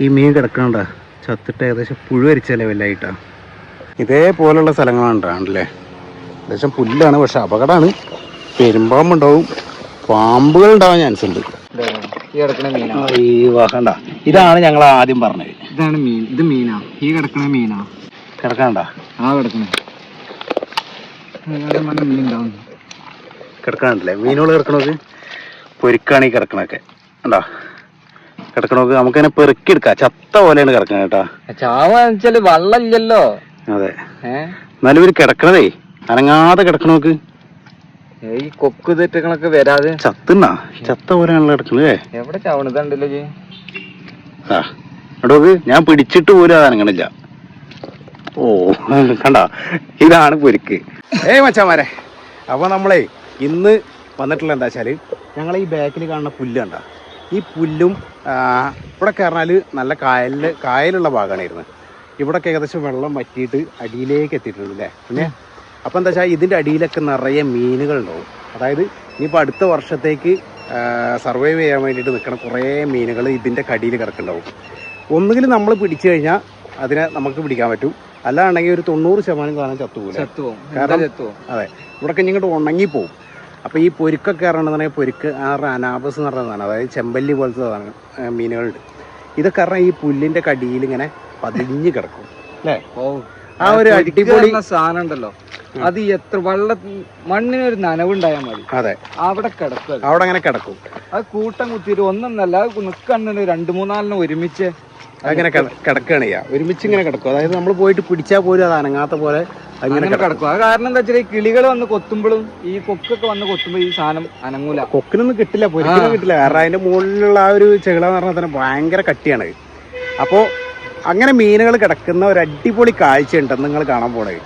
ഈ മീൻ കിടക്കണ്ട ചത്തിട്ട് ഏകദേശം പുഴുവരിച്ച ലെവലായിട്ടാ ഇതേപോലുള്ള സ്ഥലങ്ങളുണ്ടാണല്ലേ ഏകദേശം പുല്ലാണ് പക്ഷെ അപകടമാണ് പെരുമ്പാമ്പുണ്ടാവും. പാമ്പുകൾ ഉണ്ടാവാൻ ചാൻസ് ഉണ്ട് ഈ മീനാ ഈ വാഹണ്ട ഇതാണ് ഞങ്ങൾ ആദ്യം പറഞ്ഞത്. ഇതാണ് മീൻ. ഇത് മീനാ. ഈ കിടക്കണ മീനാ. കിടക്കണ്ട ആ കിടക്കണേ. മീൻ ഉണ്ടാവും. കിടക്കണല്ലേ മീനുകൾ കിടക്കണത്? പൊരിക്കാണ് ഈ കിടക്കണൊക്കെ കണ്ടാ? കിടക്കണോക്ക് നമുക്കതിനെ പെറുക്കി എടുക്കാം ചത്ത പോലെയാണ് കിടക്കണ കേട്ടാ. ചാവാന്ന് വെച്ചാൽ വെള്ളം അതെ. എന്നാലും ഇവർ കിടക്കണതേ അനങ്ങാതെ കിടക്കണോക്ക് ഈ കൊക്ക് തെറ്റങ്ങളൊക്കെ വരാതെ. ചത്തുന്നാ? ചത്ത പോലെയാണല്ലോ കിടക്കണേ എവിടെ ചാവണതുണ്ടല്ലോ ജി? ആ എടോക്ക് ഞാൻ പിടിച്ചിട്ട് പോലും അത് അനങ്ങണില്ല. ഓ കണ്ട? ഇതാണ് പൊരിക്ക്. ഏയ് മച്ചാമാരെ അപ്പൊ നമ്മളെ ഇന്ന് വന്നിട്ടുള്ള എന്താ വെച്ചാൽ ഞങ്ങളെ ഈ ബാക്കിൽ കാണുന്ന പുല്ല് കണ്ട? ഈ പുല്ലും ഇവിടെ കയറിനാൽ നല്ല കായലിൽ കായലുള്ള ഭാഗമാണിരുന്നത് ഇവിടൊക്കെ ഏകദേശം വെള്ളം വറ്റിയിട്ട് അടിയിലേക്ക് എത്തിയിട്ടുണ്ട് അല്ലേ പിന്നെ അപ്പം എന്താ വെച്ചാൽ ഇതിന്റെ അടിയിലൊക്കെ നിറയെ മീനുകൾ ഉണ്ടാവും. അതായത് ഇനിയിപ്പോൾ അടുത്ത വർഷത്തേക്ക് സർവൈവ് ചെയ്യാൻ വേണ്ടിയിട്ട് നിൽക്കുന്ന കുറേ മീനുകൾ ഇതിന്റെ കടിയിൽ കിടക്കുന്നുണ്ടാവും. ഒന്നുകിൽ നമ്മൾ പിടിച്ചു കഴിഞ്ഞാൽ അതിനെ നമുക്ക് പിടിക്കാൻ പറ്റും. അല്ലാണ്ടെങ്കിൽ ഒരു തൊണ്ണൂറ് ശതമാനം സാധനം ചത്തുപോകില്ല ചത്തുപോകും. കാരണം- അതെ. ഇവിടെ ഇങ്ങോട്ട് ഉണങ്ങിപ്പോവും. അപ്പോൾ ഈ പൊരുക്കൊക്കെ ഇറങ്ങുന്നതാണെങ്കിൽ പൊരുക്ക് ആ അനാബസ് എന്ന് പറഞ്ഞതാണ് അതായത് ചെമ്പല്ലി പോലത്തെ സാധനം മീനുകളുണ്ട്. ഇതൊക്കെ പറഞ്ഞാൽ ഈ പുല്ലിന്റെ കടിയിൽ ഇങ്ങനെ പതിഞ്ഞ് കിടക്കും. അല്ലേ ഓ. ആ ഒരു അടിപൊളി സാധനം ഉണ്ടല്ലോ അത് എത്ര വെള്ള മണ്ണിനൊരു നനവുണ്ടായാൽ മതി. അതെ. അവിടെ കിടക്കും അവിടെ അങ്ങനെ കിടക്കും. അത് കൂട്ടം കുത്തിയിട്ട് ഒന്നൊന്നല്ല അത് നിൽക്കണ്ണന് രണ്ട് മൂന്നാലിനെ ഒരുമിച്ച് അങ്ങനെ കിട- കിടക്കുകയാണ് ചെയ്യുക. ഒരുമിച്ച് ഇങ്ങനെ കിടക്കും. അതായത് നമ്മൾ പോയിട്ട് പിടിച്ചാൽ പോലും അത് അനങ്ങാത്ത പോലെ അങ്ങനെ കിടക്കും. അത് കാരണം എന്താ വെച്ചാൽ കിളികൾ വന്ന് കൊത്തുമ്പോഴും ഈ കൊക്കൊക്കെ വന്ന് കൊത്തുമ്പോൾ ഈ സാധനം അനങ്ങൂല. കൊക്കിനൊന്നും കിട്ടില്ല. പൊരിക്കൊന്നും കിട്ടില്ല. കാരണം അതിന്റെ മുകളിലുള്ള ആ ഒരു ചെകിള എന്ന് പറഞ്ഞാൽ തന്നെ ഭയങ്കര കട്ടിയാണ്. അപ്പോൾ അങ്ങനെ മീനുകൾ കിടക്കുന്ന ഒരു അടിപൊളി കാഴ്ച ഉണ്ടെന്ന് നിങ്ങൾ കാണാൻ പോണേ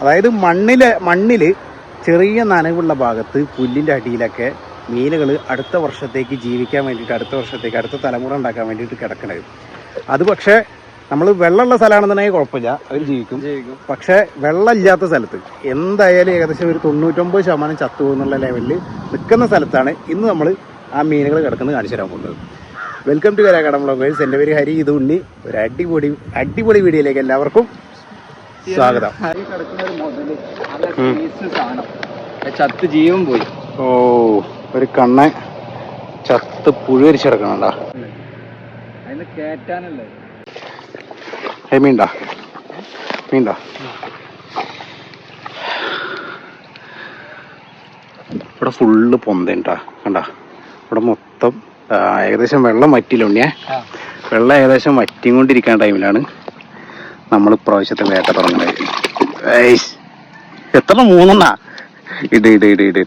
അതായത് മണ്ണിൽ മണ്ണിൽ ചെറിയ നനവുള്ള ഭാഗത്ത് പുല്ലിന്റെ അടിയിലൊക്കെ മീനുകൾ അടുത്ത വർഷത്തേക്ക് ജീവിക്കാൻ വേണ്ടിയിട്ട് അടുത്ത വർഷത്തേക്ക് അടുത്ത തലമുറ ഉണ്ടാക്കാൻ വേണ്ടിയിട്ട് കിടക്കണത്. അത് പക്ഷേ നമ്മൾ വെള്ളമുള്ള സ്ഥലമാണെന്നുണ്ടെങ്കിൽ കുഴപ്പമില്ല. അവർ ജീവിക്കും. പക്ഷെ വെള്ളമില്ലാത്ത സ്ഥലത്ത് എന്തായാലും ഏകദേശം ഒരു തൊണ്ണൂറ്റൊമ്പത് ശതമാനം ചത്തു എന്നുള്ള ലെവലിൽ നിൽക്കുന്ന സ്ഥലത്താണ് ഇന്ന് നമ്മൾ ആ മീനുകൾ കിടക്കുന്നത് കാണിച്ചു തരാൻ പോകുന്നത്. വെൽക്കം ടു കരാക്കടം ബ്ലോഗേഴ്സ് എന്റെ പേര് ഹരി ഇത് ഉണ്ണി. ഒരു അടിപൊളി അടിപൊളി വീഡിയോയിലേക്ക് എല്ലാവർക്കും സ്വാഗതം. ചത്ത് ജീവൻ പോയി. ഓ ഒരു കണ്ണ ചത്ത് പുഴുവരിച്ചിടക്കണണ്ടാ അതിന് കേറ്റാനല്ലേ? ഏ മീണ്ടാ. മീണ്ടാ. ഇവിടെ ഫുള്ള് പൊന്തണ്ടാ കണ്ട? ഇവിടെ മൊത്തം ഏകദേശം വെള്ളം വറ്റില്ല ഉണ്ണിയേ. ആ. വെള്ളം ഏകദേശം വറ്റിക്കൊണ്ടിരിക്കുന്ന ടൈമിലാണ് നമ്മൾ ഇപ്രാവശ്യത്തെ വേട്ട തുടങ്ങുന്നത്. എത്ര മൂന്നെണ്ണാ? ഇട് ഇട് ഇട് ഇട്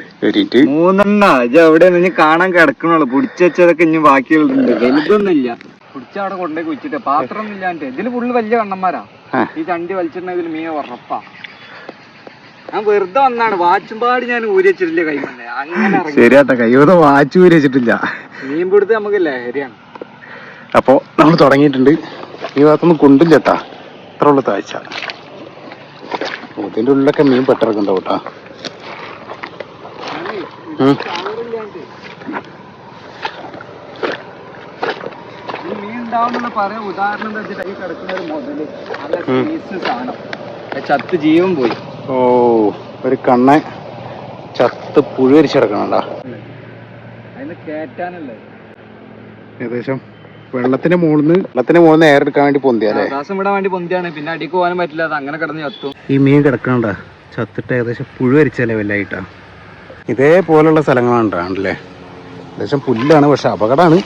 ഇട്. മൂന്നെണ്ണ. ഇജ് എവിടെ നിന്ന് കാണാൻ കിടക്കണുള്ളൂ. പിടിച്ചു വെച്ചതൊക്കെ ഇനി ബാക്കിയുള്ള വലുതൊന്നും ഇല്ല പിടിച്ച അവിടെ കൊണ്ടേ കുച്ചിട്ട് പാത്രം ഇല്ലാണ്ട്. ഇതിൽ ഫുള്ള് വലിയ കണ്ണന്മാരാ. ഈ ചണ്ടി വലിച്ചിട്ടുണ്ടെങ്കിൽ മീൻ ഉറപ്പാ. ഞാൻ വെറുതെ വന്നാണ്. വാച്ചുംപാട് ഞാൻ ഊരി വെച്ചിട്ടില്ല കൈ കൊണ്ട്. അങ്ങനെ ശരിയാട്ട. കയ്യോടെ വാച്ച് ഊരി വെച്ചിട്ടില്ല. മീൻ പിടുത്ത് നമുക്ക് ലഹരിയാണ് അപ്പോൾ നമ്മൾ തുടങ്ങിയിട്ടുണ്ട്. ഈ ഭാഗത്തൊന്നും കൊണ്ടില്ല കേട്ടാ ഇത്ര ഉള്ള താഴ്ച. ഓ, ഇതിന്റെ ഉള്ളിലൊക്കെ മീൻ പെട്ടിറക്കുണ്ടാവും കേട്ടാ ഉം. പറയ പറയാൻ ഉദാഹരണം എന്താ വെച്ചിട്ട് ഈ കിടക്കുന്ന ഒരു മുതൽ നല്ല സാധനം. ചത്ത് ജീവൻ പോയി. ഓ ഒരു കണ്ണ ചത്ത് പുഴുവരിച്ചിടക്കണണ്ടാ അതിന് കേറ്റാനല്ലേ? ഏകദേശം വെള്ളത്തിന്റെ മുകളിൽ നിന്ന് വെള്ളത്തിന്റെ മുകളിൽ നിന്ന് എടുക്കാൻ വേണ്ടി പൊന്തിയാലേ ശ്വാസം വിടാൻ വേണ്ടി പൊന്തിയാണ്. പിന്നെ അടിക്ക് പോകാനും പറ്റില്ല. അത് അങ്ങനെ കിടന്ന് ചത്തും. ഈ മീൻ കിടക്കണ്ട ചത്തിട്ട് ഏകദേശം പുഴുവരിച്ച ലെവലായിട്ടാ ഇതേപോലുള്ള സ്ഥലങ്ങളാണ് ഏകദേശം പുല്ലാണ് പക്ഷെ അപകടമാണ്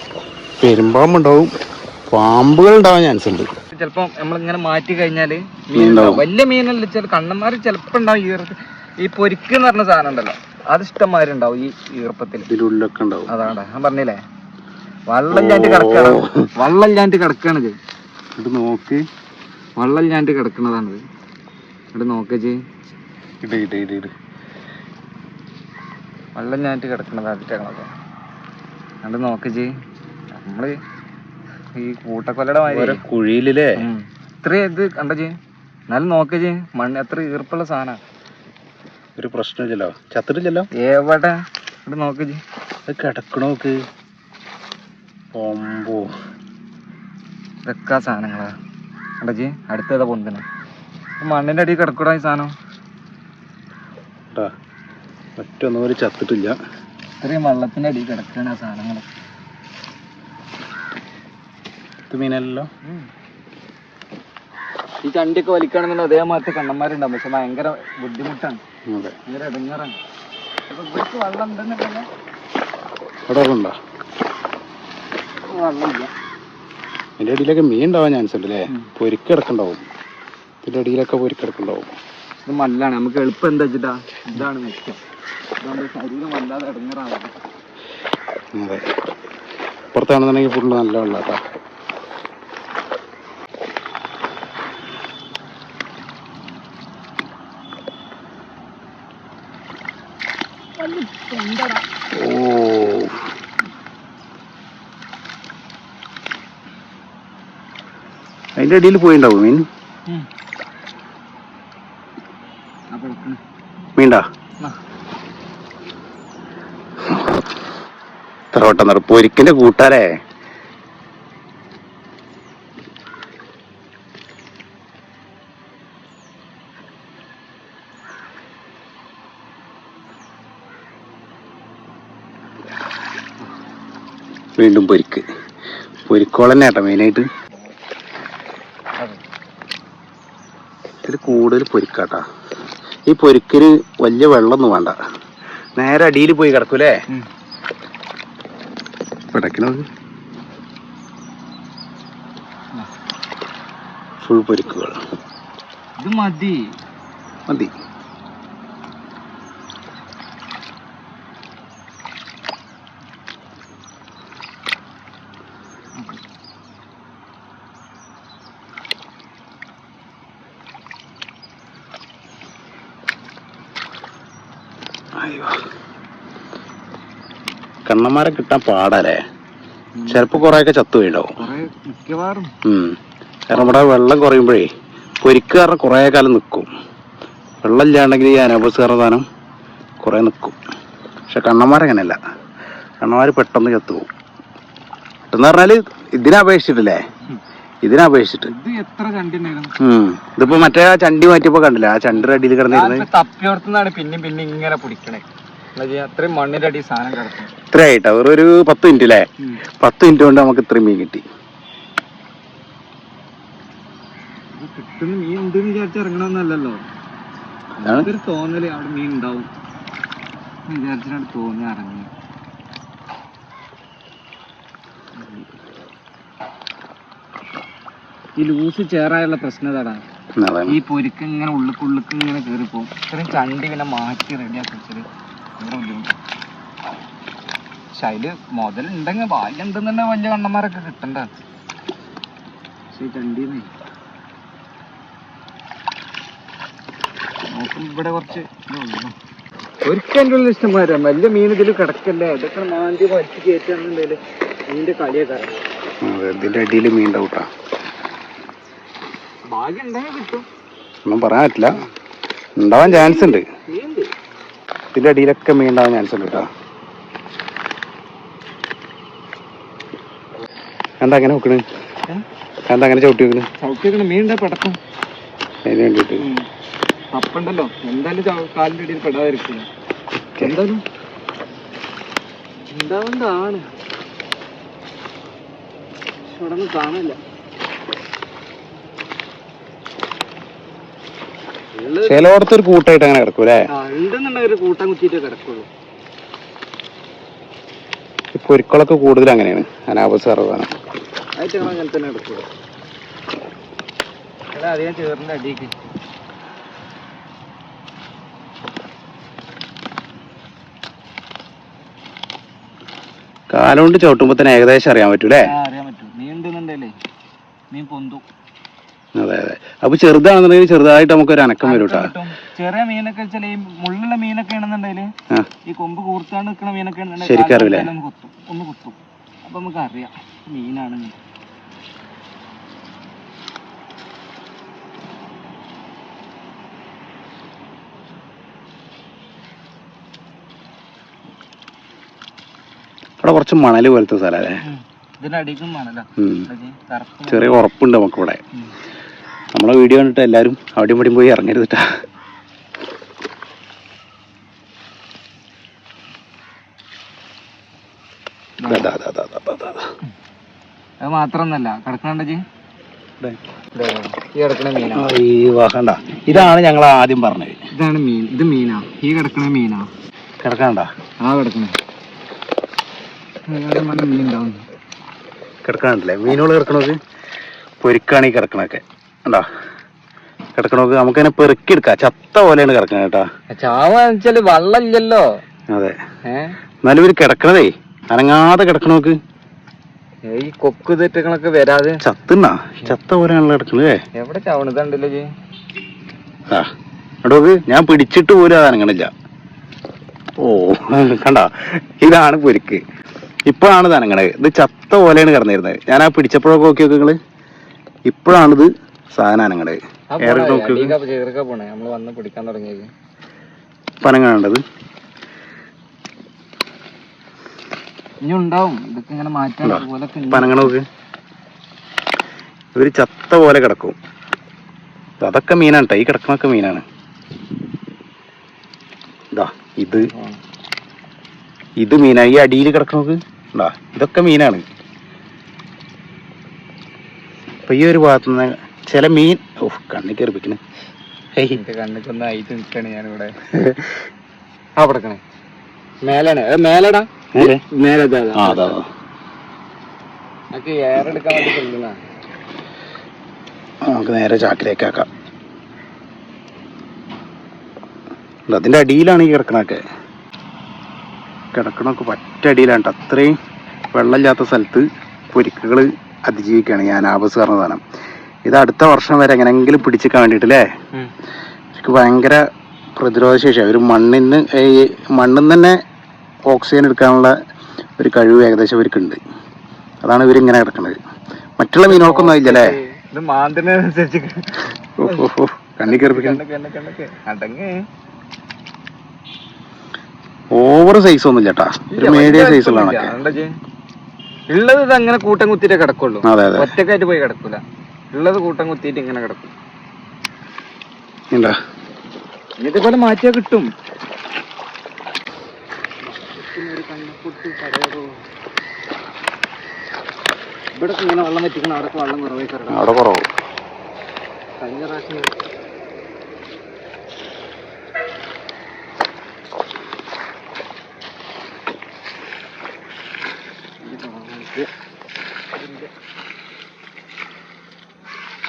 പെരുമ്പാമ്പുണ്ടാവും. പാമ്പുകൾ ഉണ്ടാവാൻ ചാൻസ് ഉണ്ട്. ചിലപ്പോ നമ്മളിങ്ങനെ മാറ്റി കഴിഞ്ഞാൽ. വലിയ മീനല്ല ചില കണ്ണന്മാർ ചിലപ്പോ ഉണ്ടാവും ഈ പൊരിക്ക് എന്ന് പറഞ്ഞ സാധനം ഉണ്ടല്ലോ അത് ഇഷ്ടംമാതിരി ഉണ്ടാവും ഈ ഈർപ്പത്തിൽ ഉള്ളൊക്കെ ഉണ്ടാവും. അതാണ് ഞാൻ പറഞ്ഞില്ലേ? വള്ളം ചാണ്ടി കിടക്കാണ്. വള്ളം ചാണ്ടി കിടക്കാണിത് ഇത്. നോക്ക്. വള്ളം ചാണ്ടി കിടക്കണതാണിത് ഇവിടെ നോക്കേ ഇട് ഇട് ഇട് ഇട്. വള്ളം ഞാണ്ട് കിടക്കണതായിട്ടാണത് കണ്ട് നോക്കജി നമ്മൾ ഈ കൂട്ടക്കൊലയുടെ മാതിരി. കുഴിയിലല്ലേ? ഉം. ഇത്ര ഇത് ചെയ്യും എന്നാലും നോക്കജി മണ്ണ് എത്ര ഈർപ്പുള്ള സാധന. ഒരു പ്രശ്നമില്ലല്ലോ. ചത്തിട്ടില്ലല്ലോ? എവിടെ? ഇവിടെ നോക്കജി അത് കിടക്കണോക്ക് ഒമ്പോ ഇതൊക്കെ സാധനങ്ങളാ. അടജി അടുത്തേതാ പൊന്തിന് മണ്ണിന്റെ അടിയിൽ കിടക്കൂടാ ഈ സാധനം. കേട്ടാ ഒറ്റൊന്നും ഒരു ചത്തിട്ടില്ല. ഇത്രയും വെള്ളത്തിന്റെ അടിയിൽ കിടക്കണ ആ മീനല്ലോ ഈ ചണ്ടിയൊക്കെ വലിക്കുകയാണെന്നുണ്ടെങ്കിൽ അതേമാതിരി കണ്ണന്മാരുണ്ടാവും. പക്ഷെ ഭയങ്കര ബുദ്ധിമുട്ടാണ്. എന്റെ ഭയങ്കര ഇടങ്ങാറാണ്. അപ്പൊ ഇവർക്ക് വെള്ളം ഉണ്ടെന്നുണ്ടെങ്കിൽ ഇവിടെ ഉണ്ടോ വെള്ളമില്ല അതിന്റെ അടിയിലൊക്കെ മീൻ ഉണ്ടാവാൻ ചാൻസ് ഉണ്ട് അല്ലേ. പൊരിക്ക് കിടക്കുന്നുണ്ടാവും ഇതിന്റെ അടിയിലൊക്കെ പൊരിക്ക് കിടക്കണ്ടാവും ഇത് മല്ലാണ് നമുക്ക് എളുപ്പം എന്താ വെച്ചിട്ടാ? ഇതാണ് ഇതാകുമ്പോൾ ശരീരം വല്ലാതെ ഇടങ്ങാറാവും അതെ. പുറത്താണെന്നുണ്ടെങ്കിൽ ഫുള്ള് നല്ല വെള്ളം കേട്ടോ ഓ അതിന്റെ അടിയിൽ പോയിണ്ടാവും മീൻ? മീണ്ടാ ഇത്ര വട്ടം നട പൊരിക്കിന്റെ കൂട്ടാരേ. വീണ്ടും പൊരിക്ക്. പൊരിക്കോളന്നെ കേട്ടോ മെയിനായിട്ട് ഇതിൽ കൂടുതൽ പൊരിക്കാട്ടാ. ഈ പൊരിക്കിന് വലിയ വെള്ളമൊന്നും വേണ്ട. നേരെ അടിയിൽ പോയി കിടക്കൂലേ? പിടക്കണത് ഫുൾ പൊരിക്കുകൾ ഇത് മതി. മതി. കണ്ണന്മാരെ കിട്ടാൻ പാടല്ലേ? ചിലപ്പോ കൊറേയൊക്കെ ചത്തു വീണ്ടാവും കൊറേ മിക്കവാറും. കാരണം ഇവിടെ വെള്ളം കുറയുമ്പോഴേ പൊരിക്ക് കാരണം കുറേ കാലം നിക്കും. വെള്ളം ഇല്ലാണ്ടെങ്കിൽ ഈ അനബസ് സാധനം കുറേ നിൽക്കും പക്ഷെ കണ്ണന്മാരങ്ങനെയല്ല കണ്ണന്മാർ പെട്ടെന്ന് ചത്തുപോകും. പെട്ടെന്ന് പറഞ്ഞാൽ ഇതിനപേക്ഷിച്ചിട്ടില്ലേ ഇതിനപേക്ഷിച്ചിട്ട്. ഇതിപ്പോ മറ്റേ ആ ചണ്ടി മാറ്റിയപ്പോ കണ്ടില്ല? ആ ചണ്ടിയുടെ അടിയിൽ കിടന്നിരുന്നത് തപ്പിയോടത്തുനിന്നാണ് പിന്നെയും പിന്നെ ഇങ്ങനെ പിടിക്കണേ. അത്രയും മണ്ണിന്റെ അടി സാധനം കിടക്കും. ഇത്രയായിട്ടാ? വെറും ഒരു പത്ത് മിനിറ്റ് അല്ലേ പത്ത് മിനിറ്റ് കൊണ്ട് നമുക്ക് ഇത്രയും മീൻ കിട്ടി. ഇത് കിട്ടുന്ന മീൻ ഉണ്ട് എന്ന് വിചാരിച്ച് ഇറങ്ങണമെന്നല്ലല്ലോ അതാണ്. ഒരു തോന്നൽ. അവിടെ മീൻ ഉണ്ടാവും. എന്ന് വിചാരിച്ചിട്ടാണ് തോന്നി ഇറങ്ങി. ഈ ലൂസ് ചേറായുള്ള പ്രശ്നം ഇതാടാ ഈ പൊരിക്ക് ഇങ്ങനെ ഇങ്ങനെ കയറി പോകും ഇത്രയും ചണ്ടി പിന്നെ മാറ്റി റെഡിയാക്കി വെച്ചത്. ഭയങ്കര മുതൽ പക്ഷെ ബാല്യം മുതലുണ്ടെങ്കിൽ ഉണ്ടെന്ന് തന്നെ വലിയ കണ്ണന്മാരൊക്കെ കിട്ടണ്ട? പക്ഷെ ചണ്ടീന്ന് ഇവിടെ കുറച്ച് ഒരിക്കലും ഉള്ള ഇഷ്ടംമാരാ വലിയ മീൻ ഇതിൽ കിടക്കല്ലേ? ഇതൊക്കെ മാന്തി വലിച്ചു കയറ്റാന്നുണ്ടെങ്കിൽ മീനിന്റെ കളിയൊക്കെ അതെ ഇതിന്റെ അടിയിൽ മീൻ ഡൗട്ടാ ഭാഗ്യം ഉണ്ടെങ്കിൽ കിട്ടും. ഒന്നും പറയാൻ പറ്റില്ല. ഉണ്ടാവാൻ ചാൻസ് ഉണ്ട്. മീനുണ്ട് ഇതിന്റെ അടിയിലൊക്കെ മീൻ ഉണ്ടാവാൻ ചാൻസ് ഉണ്ട് കേട്ടോ എന്താ അങ്ങനെ നോക്കണ്? എന്താ അങ്ങനെ ചവിട്ടി വെക്കണ് ചവിട്ടിയൊക്കെ മീനുണ്ടെ പടക്കം. അതിന് വേണ്ടിട്ട് അപ്പുണ്ടല്ലോ എന്തായാലും കാലിന്റെ അടിയിൽ പെടാതിരിക്കില്ല എന്തായാലും ഉണ്ടാവുന്നതാണ് പക്ഷെ ഇവിടെ ഒന്നും കാണില്ല ചിലയിടത്ത് ഒരു കൂട്ടായിട്ട് അങ്ങനെ കിടക്കും അല്ലേ? ഉണ്ടെന്നുണ്ടെങ്കിൽ ഒരു കൂട്ടം കുത്തിയിട്ട് കിടക്കുള്ളൂ. ഈ പൊരിക്കളൊക്കെ കൂടുതൽ അങ്ങനെയാണ്. സർവാണ് ആയിട്ട് അങ്ങനെ തന്നെ കിടക്കുള്ളൂ. ഇവിടെ അധികം ചേറിന്റെ അടിയൊക്കെ. കാലുകൊണ്ട് ചവിട്ടുമ്പോ തന്നെ ഏകദേശം അറിയാൻ പറ്റൂലേ ആ അറിയാൻ പറ്റും. മീൻ ഉണ്ടെന്നുണ്ടല്ലേ മീൻ പൊന്തു. അതെ അതെ. അപ്പൊ ചെറുതാണെന്നുണ്ടെങ്കിൽ ചെറുതായിട്ട് നമുക്ക് ഒരു അനക്കം വരും കേട്ടോ. ചെറിയ മീനൊക്കെ വെച്ചാൽ ഈ മുള്ളുള്ള മീനൊക്കെ ആണെന്നുണ്ടെങ്കിൽ ഈ കൊമ്പ് കൂർത്താണ്ട് നിൽക്കുന്ന മീനൊക്കെ ആണെന്നുണ്ടെങ്കിൽ ശരിക്കും ഒന്ന് കുത്തും. ഒന്ന് കുത്തും. അപ്പൊ നമുക്ക് അറിയാം മീനാണ് അവിടെ കുറച്ച് മണൽ പോലത്തെ സ്ഥലം അല്ലേ? ഇതിന്റെ അടിക്കും വേണല്ലോ ഉം. കറുപ്പ് ചെറിയ ഉറപ്പുണ്ട് നമുക്കിവിടെ. നമ്മളെ വീഡിയോ കണ്ടിട്ട് എല്ലാവരും അവിടെയും ഇവിടെയും പോയി. അത് മാത്രമൊന്നല്ല കിടക്കണണ്ട. ഈ ഈ വാഹണ്ട ഇതാണ് ഞങ്ങൾ ആദ്യം പറഞ്ഞത്. ഇതാണ് മീൻ. ഇത് മീനാ. ഈ കിടക്കണ മീനാ. കിടക്കണ്ട ആ കിടക്കണേ. മീൻ ഉണ്ടാവും. കിടക്കണല്ലേ മീനുകൾ കിടക്കണത്? പൊരിക്കാണ് ഈ കിടക്കണൊക്കെ കണ്ടാ? കിടക്കണോക്ക് നമുക്ക് അതിനെ പെറുക്കി എടുക്കാം ചത്ത പോലെയാണ് കിടക്കണ കേട്ടാ. ചാവാന്ന് വെച്ചാൽ അതെ. എന്നാലും ഇവർ കിടക്കണതേ അനങ്ങാതെ കിടക്കണോക്ക്. ഈ കൊക്ക് തെറ്റങ്ങളൊക്കെ വരാതെ. ചത്തുന്നാ? ചത്ത പോലെയാണല്ലോ കിടക്കണേ എവിടെ ചവണതുണ്ടല്ലോ ജി ആ എടോക്ക് ഞാൻ പിടിച്ചിട്ട് പോലും അത് അനങ്ങണില്ല. ഓ കണ്ട? ഇതാണ് പൊരിക്ക്. ഇപ്പോഴാണ് ഇത് അനങ്ങണത്. ഇത് ചത്ത പോലെയാണ് കിടന്നിരുന്നത്. ഞാൻ ആ പിടിച്ചപ്പോഴൊക്കെ നോക്കി നോക്കി നിങ്ങൾ? ഇപ്പോഴാണിത് സാധനം അനങ്ങണത് ഏറെ നോക്കി നോക്ക്. ചേർക്ക പോണേ. നമ്മൾ വന്ന് പിടിക്കാൻ തുടങ്ങിയത് ഇപ്പൊ അനങ്ങണത് ഇനി ഉണ്ടാവും. ഇതൊക്കെ ഇങ്ങനെ മാറ്റാൻ ഉണ്ടോ? അതുപോലൊക്കെ ഇപ്പൊ നോക്ക്. ഇവർ ചത്ത പോലെ കിടക്കും. അതൊക്കെ മീനാണ് ട്ടോ. ഈ കിടക്കണൊക്കെ മീനാണ്. ഇതാ ഇത്. ഇത് മീനാണ്. ഈ അടിയിൽ കിടക്കുന്നത് ഉണ്ടാ ഇതൊക്കെ മീനാണ്. അപ്പൊ ഈ ഒരു ഭാഗത്തു നിന്ന് ചില മീൻ ഓ കണ്ണി കേറിപ്പിക്കണേ കണ്ണിക്കൊന്ന് നിൽക്കാണ് ഞാനിവിടെ. മേലാണ്. മേലെടാ. മേലെ? അതാ. നമുക്ക് നേരെ ചാക്കിലേക്ക് ആക്കാം. അതിന്റെ അടിയിലാണ് ഈ കിടക്കണൊക്കെ കിടക്കണൊക്കെ പറ്റ അടിയിലാണ്. അത്രയും വെള്ളമില്ലാത്ത സ്ഥലത്ത് പൊരിക്കുകൾ അതിജീവിക്കുകയാണ് ഈ ആപസ് പറഞ്ഞ സാധനം. ഇത് അടുത്ത വർഷം വരെ എങ്ങനെങ്കിലും പിടിച്ചിക്കാൻ വേണ്ടിട്ട് അല്ലേ ഭയങ്കര പ്രതിരോധ ശേഷി ഒരു മണ്ണിന് ഈ മണ്ണിൽ തന്നെ ഓക്സിജൻ എടുക്കാനുള്ള ഒരു കഴിവ് ഏകദേശം ഇവർക്കുണ്ട്. അതാണ് ഇവരിങ്ങനെ കിടക്കുന്നത് മറ്റുള്ള മീനുകൾക്കൊന്നും ആയില്ലേ കണ്ണി കയറിപ്പിക്കാൻ ഓവർ സൈസ് ഒന്നും ഇല്ലട്ടാ ഒരു മീഡിയം സൈസുള്ളതാണൊക്കെ ഉള്ളത് ഇത് അങ്ങനെ കൂട്ടം കുത്തിട്ടേ കിടക്കുള്ളൂ. ഒറ്റക്കായിട്ട് പോയി കിടക്കൂല. ഉള്ളത് കൂട്ടം കുത്തിയിട്ട് ഇങ്ങനെ കിടക്കും. ഇതുപോലെ മാറ്റിയാ കിട്ടും. ഇവിടെ ഇങ്ങനെ വെള്ളം വറ്റിക്കണം അവിടെ വെള്ളം കുറവായി കിടക്കണം അവിടെ കുറവ്. കഴിഞ്ഞ പ്രാവശ്യം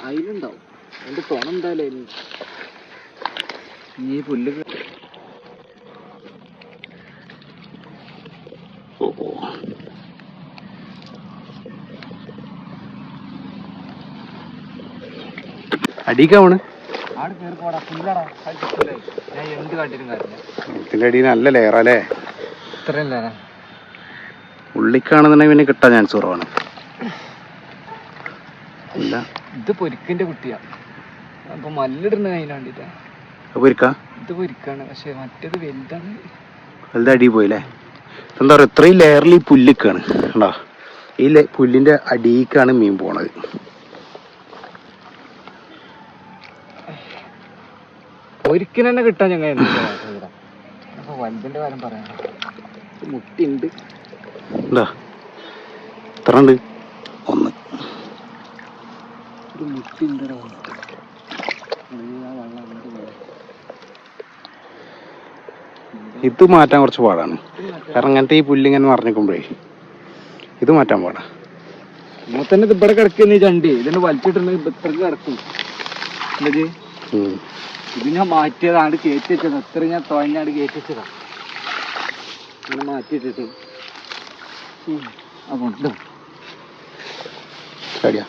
അതിലുണ്ടാവും എന്റെ തുണ എന്തായാലും ഈ പുല്ല് ഓ, ഓ. അടിക്കാവണ് ആട് കയറി പോടാ പുല്ലടാ അത് കിട്ടൂലേ. ഞാൻ എന്ത് പുല്ല് അടിക്കാവണ് ഇതിന്റെ അടിയിൽ നല്ല ലെയറല്ലേ ഉള്ളിക്കാണെന്നുണ്ടെങ്കിൽ പിന്നെ കിട്ടാൻ ചാൻസ് കുറവാണ്. ഇത് പൊരിക്കിന്റെ കുട്ടിയാ. അപ്പൊ മല്ലിടുന്ന അതിന് ഇരിക്കാ? ഇത് പൊരിക്കാണ്. പക്ഷെ മറ്റേത് വലുതാണ്. അതിന്റെ അടി പോയില്ലേ എന്താ പറയുക ഇത്രയും ലെയറിൽ ഈ പുല്ലിക്കാണ് കണ്ടോ? ഈ പുല്ലിന്റെ അടിയിക്കാണ് മീൻ പോണത്. ഒരിക്കലും തന്നെ കിട്ടാൻ ഞങ്ങൾ കാര്യം പറയാം. എന്താ? എത്ര ഉണ്ട്? ഒന്ന്. ഒരു മുട്ടിണ്ട് ഇത് മാറ്റാൻ കുറച്ച് പാടാണ്. കാരണം അങ്ങനത്തെ ഈ പുല്ലിങ്ങനെ മറിഞ്ഞിക്കുമ്പോഴേ ഇത് മാറ്റാൻ പാടാ. ഇങ്ങനെ തന്നെ ഇത് ഇവിടെ കിടക്കുന്ന ഈ ചണ്ടി. ഇതിന് വലിച്ചിട്ടുണ്ടെങ്കിൽ ഇത്രക്ക് കിടക്കും. എന്നത്. ഇത് ഞാൻ മാറ്റിയതാണ് കയറ്റി വെച്ചത്. എത്ര ഞാൻ തുഴഞ്ഞാട് കയറ്റി വെച്ചതാ. ഇങ്ങനെ മാറ്റിയിട്ടിട്ട് ആ കൊണ്ടോ. ശരിയാ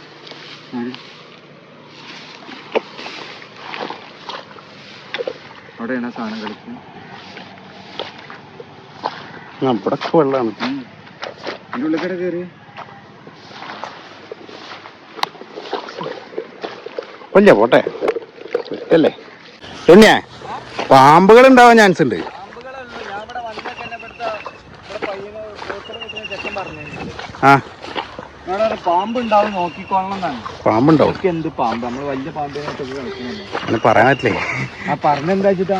അവിടെയാണ് സാധനം കളിക്കുന്നത് ഇവിടെ വെള്ളമാണ് കൊല്ല പോട്ടെ. അല്ലേ? പിന്നെ പാമ്പുകൾ ഉണ്ടാവാൻ ചാൻസ് ഉണ്ട്. ആ. പറയാൻ പറ്റില്ലേ? പറഞ്ഞെന്താ വെച്ചിട്ടാ.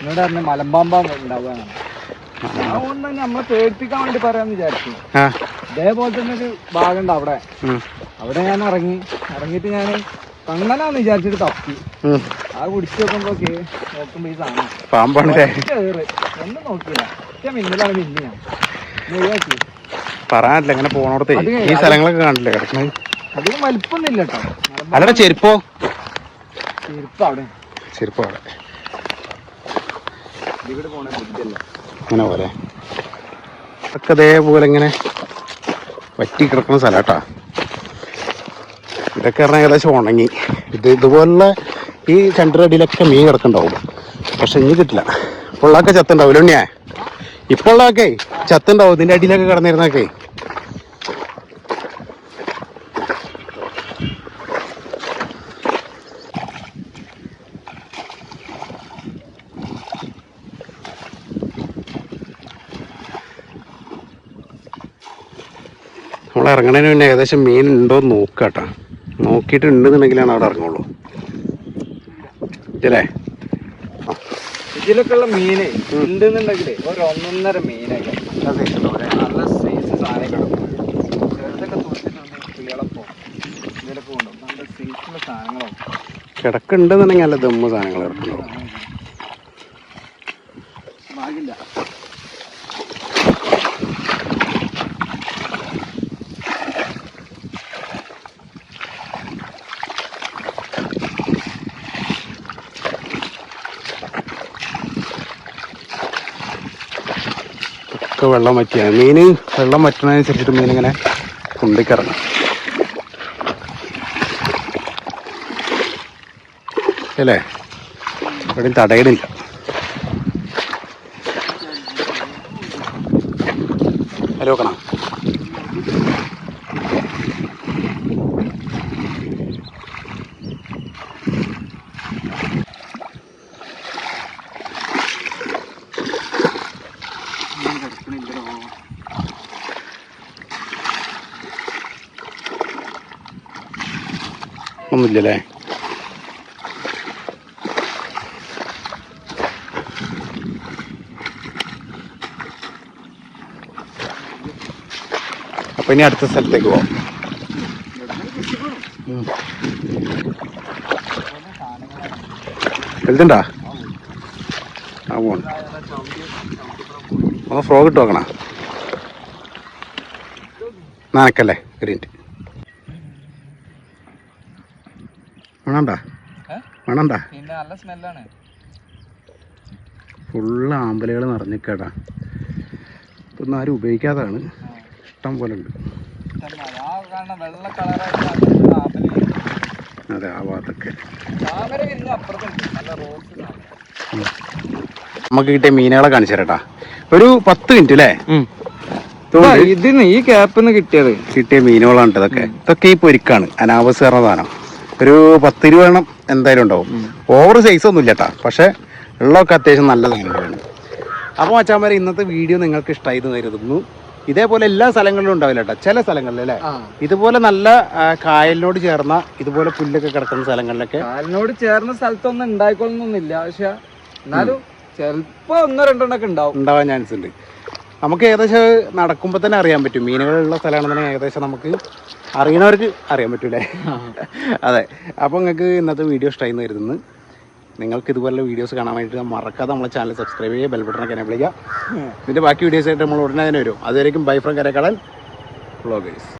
എന്നോട് പറഞ്ഞ മലമ്പാമ്പാ ഉണ്ടാവുക നമ്മളെ പേടിപ്പിക്കാൻ വേണ്ടി പറയാന്ന് വിചാരിച്ചു. ആ. ഇതേപോലെ തന്നെ ഒരു ഭാഗം അവിടെ. അവിടെ ഞാൻ ഇറങ്ങി. ഇറങ്ങിയിട്ട് ഞാൻ കണ്ണനാന്ന് വിചാരിച്ചിട്ട് തപ്പി. ആ കുടിച്ചു നോക്കുമ്പോ നോക്കുമ്പോ ഈ സാധനം. പാമ്പാണ് ഒന്നും നോക്കിയില്ല. മിന്നലാണ് മിന്നി ഞാൻ ഒഴിവാക്കി പറയാനില്ല ഇങ്ങനെ പോണോടത്ത്. ഈ സ്ഥലങ്ങളൊക്കെ കാണില്ല കിടക്കണ? അധികം വലിപ്പൊന്നുമില്ല കേട്ടോ. അല്ലടാ ചെരുപ്പോ? ചെരുപ്പ് അവിടെ. ചെരുപ്പ് അവിടെ. ഇവിടെ പോണ അങ്ങനെ പോലെ ഒക്കെ അതേപോലെ ഇങ്ങനെ വറ്റി കിടക്കുന്ന സ്ഥലാട്ടാ. ഇതൊക്കെ പറഞ്ഞാൽ ഏകദേശം ഉണങ്ങി. ഇത് ഇതുപോലുള്ള ഈ ചണ്ടരടിയിലൊക്കെ മീൻ കിടക്കുന്നുണ്ടാവും. പക്ഷെ ഇനി കിട്ടില്ല. ഇപ്പോഴൊക്കെ ചത്തുണ്ടാവില്ല ഉണ്ണിയാ? ഇപ്പോഴൊക്കെ ചത്തുണ്ടാവും. ഇതിന്റെ അടിയിലൊക്കെ കിടന്നിരുന്നൊക്കെ ഇറങ്ങണതിന് മുന്നേ ഏകദേശം മീൻ ഉണ്ടോ എന്ന് നോക്കുക നോക്കിയിട്ട് ഉണ്ടെന്നുണ്ടെങ്കിലാണ് അവിടെ ഇറങ്ങുള്ളൂ. ഇല്ലേ ഇതിലൊക്കെ ഉള്ള മീന് ഉണ്ടെന്നുണ്ടെങ്കിലേ ഒരു ഒന്നൊന്നര മീനൊക്കെ നല്ല സൈസ് സാധനങ്ങളൊക്കെ കിടക്കും ചെറുതൊക്കെ തുറച്ചിട്ടുണ്ട് കിളികളപ്പോ ഇതിലൊക്കെ കൊണ്ടും നല്ല സൈസുള്ള സാധനങ്ങളോ. കിടക്കുന്നുണ്ടെന്നുണ്ടെങ്കിൽ നല്ല ദമ്മ സാധനങ്ങൾ ഇറക്കുന്നുള്ളൂ ഒക്കെ വെള്ളം വറ്റിയാണ്. മീൻ വെള്ളം വറ്റണതനുസരിച്ചിട്ട് മീൻ ഇങ്ങനെ കുണ്ടിക്കിറങ്ങും. അല്ലേ? എവിടെയും തടയണില്ല ഹലോ നോക്കണം മീൻ കിടക്കണില്ലല്ലോ ഒന്നുമില്ലല്ലേ അപ്പൊ ഇനി അടുത്ത സ്ഥലത്തേക്ക് പോവാം. ഒന്ന് ഫ്രോഗ് ഇട്ട് നോക്കണ. നനക്കല്ലേ ഗ്രീന്റ് വേണണ്ട? വേണണ്ട പിന്നെ നല്ല സ്മെല്ലാണ്. ഫുള്ള് ആമ്പലുകൾ നിറഞ്ഞിക്കേട്ടാ. ഇതൊന്നും ആരും ഉപയോഗിക്കാതാണ് ഇഷ്ടം പോലെ ഉണ്ട്. അതെ ആ ഭാഗത്തൊക്കെ. നമുക്ക് കിട്ടിയ മീനുകളെ കാണിച്ചു തരട്ടാ ഒരു പത്ത് മിനിറ്റ് അല്ലേ? ഇതിന് ഈ ക്യാപ്പിന്ന് കിട്ടിയത്. കിട്ടിയ മീനുകളാണ് ഇതൊക്കെ. ഇതൊക്കെ ഈ പൊരിക്കാണ്. അനാവശ്യ സാധനം. ഒരു പത്ത് രൂപ എണ്ണം എന്തായാലും ഉണ്ടാവും. ഓവർ സൈസ് ഒന്നും ഇല്ല ഇല്ലട്ടാ പക്ഷെ ഉള്ളതൊക്കെ അത്യാവശ്യം നല്ല സാധനങ്ങളാണ് അപ്പോൾ മച്ചാമാരെ ഇന്നത്തെ വീഡിയോ നിങ്ങൾക്ക് ഇഷ്ടമായി എന്ന് കരുതുന്നു. ഇതേപോലെ എല്ലാ സ്ഥലങ്ങളിലും ഉണ്ടാവില്ല കേട്ടോ ചില സ്ഥലങ്ങളിൽ അല്ലേ? ഇതുപോലെ നല്ല കായലിനോട് ചേർന്ന ഇതുപോലെ പുല്ലൊക്കെ കിടക്കുന്ന സ്ഥലങ്ങളിലൊക്കെ കായലിനോട് ചേർന്ന സ്ഥലത്തൊന്നും ഉണ്ടായിക്കൊള്ളണമെന്നില്ല പക്ഷെ എന്നാലും ചിലപ്പോ ഒന്നോ രണ്ടെണ്ണൊക്കെ ഉണ്ടാവും. ഉണ്ടാവാൻ ചാൻസ് ഉണ്ട്. നമുക്ക് ഏകദേശം നടക്കുമ്പോൾ തന്നെ അറിയാൻ പറ്റും. മീനുകളുള്ള സ്ഥലമാണെന്നുണ്ടെങ്കിൽ ഏകദേശം നമുക്ക് അറിയണവർക്ക് അറിയാൻ പറ്റൂലേ? അതെ. അപ്പോൾ നിങ്ങൾക്ക് ഇന്നത്തെ വീഡിയോ ഇഷ്ടമായി കരുതുന്നു. നിങ്ങൾക്ക് ഇതുപോലുള്ള വീഡിയോസ് കാണാൻ വേണ്ടിയിട്ട് മറക്കാതെ നമ്മളെ ചാനൽ സബ്സ്ക്രൈബ് ചെയ്യുക ബെൽ ബട്ടണൊക്കെ എന്നെ വിളിക്കുക ഇതിന്റെ ബാക്കി വീഡിയോസ് ആയിട്ട് നമ്മൾ ഉടനെ തന്നെ വരും. അതുവരേക്കും ബൈ ഫ്രം കരക്കടൽ വ്ളോഗേഴ്സ്